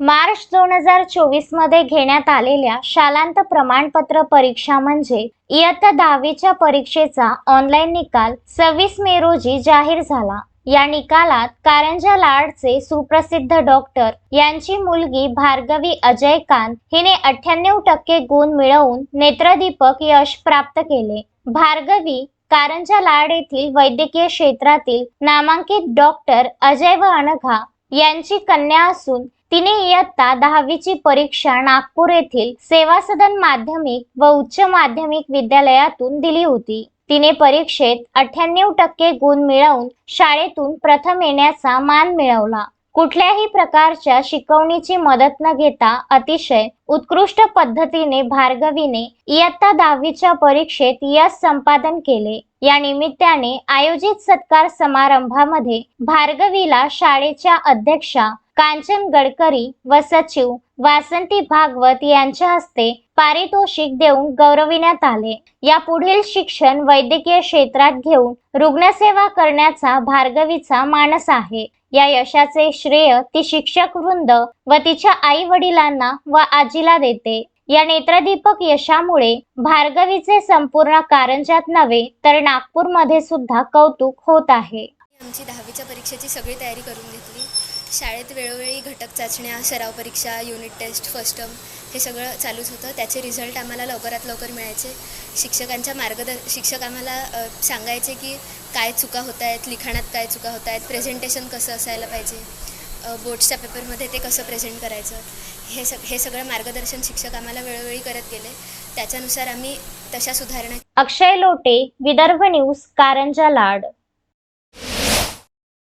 मार्च दोन हजार चोवीसमध्ये घेण्यात आलेल्या शालांत प्रमाणपत्र परीक्षा म्हणजे इयत्ता दहावीच्या परीक्षेचा ऑनलाईन निकाल सव्वीस मे रोजी जाहीर झाला. या निकालात कारंजा लाडचे सुप्रसिद्ध डॉक्टर यांची मुलगी भार्गवी अजयकांत हिने अठ्ठ्याण्णव टक्के गुण मिळवून नेत्रदीपक यश प्राप्त केले. भार्गवी कारंजा लाड येथील वैद्यकीय क्षेत्रातील नामांकित डॉक्टर अजय व अनघा यांची कन्या असून तिने इयत्ता दहावीची परीक्षा नागपूर येथील सेवा सदन माध्यमिक व उच्च माध्यमिक विद्यालयातून दिली होती. तिने परीक्षेत अठ्ठ्याण्णव टक्के गुण मिळवून शाळेतून प्रथम येण्याचा मान मिळवला. कुठल्याही प्रकारच्या शिकवणीची मदत न घेता अतिशय उत्कृष्ट पद्धतीने भार्गवीने इयत्ता दहावीच्या परीक्षेत यश संपादन केले. या निमित्ताने आयोजित सत्कार समारंभामध्ये भार्गवीला शाळेच्या अध्यक्षा कांचन गडकरी व सचिव वासंती भागवत यांच्या हस्ते पारितोषिक देऊन गौरविण्यात आले. या पुढील शिक्षण वैद्यकीय क्षेत्रात घेऊन रुग्णसेवा करण्याचा भार्गवीचा मानस आहे. या यशाचे श्रेय ती शिक्षक वृंद व तिच्या आई वडिलांना व आजीला देते. या नेत्रदीपक यशामुळे भार्गवीचे संपूर्ण कारंजात नव्हे तर नागपूरमध्ये सुद्धा कौतुक होत आहे. आमची दहावीच्या परीक्षेची सगळी तयारी करून घेतली. शाळेत वेळोवेळी घटक चाचण्या सराव परीक्षा युनिट टेस्ट फर्स्ट टर्म हे सगळं चालूच होतं. त्याचे रिझल्ट आम्हाला लवकरात लवकर मिळायचे. शिक्षकांच्या मार्गदर शिक्षक आम्हाला सांगायचे की काय चुका होत आहेत लिखाणात काय चुका होत आहेत प्रेझेंटेशन कसं असायला पाहिजे अ, बोर्ड्सच्या पेपरमध्ये ते कसं प्रेझेंट करायचं हे सग हे सगळं मार्गदर्शन शिक्षक आम्हाला वेळोवेळी करत गेले. त्याच्यानुसार आम्ही तशा सुधारणा अक्षय लोटे विदर्भ न्यूज कारंजा लाड.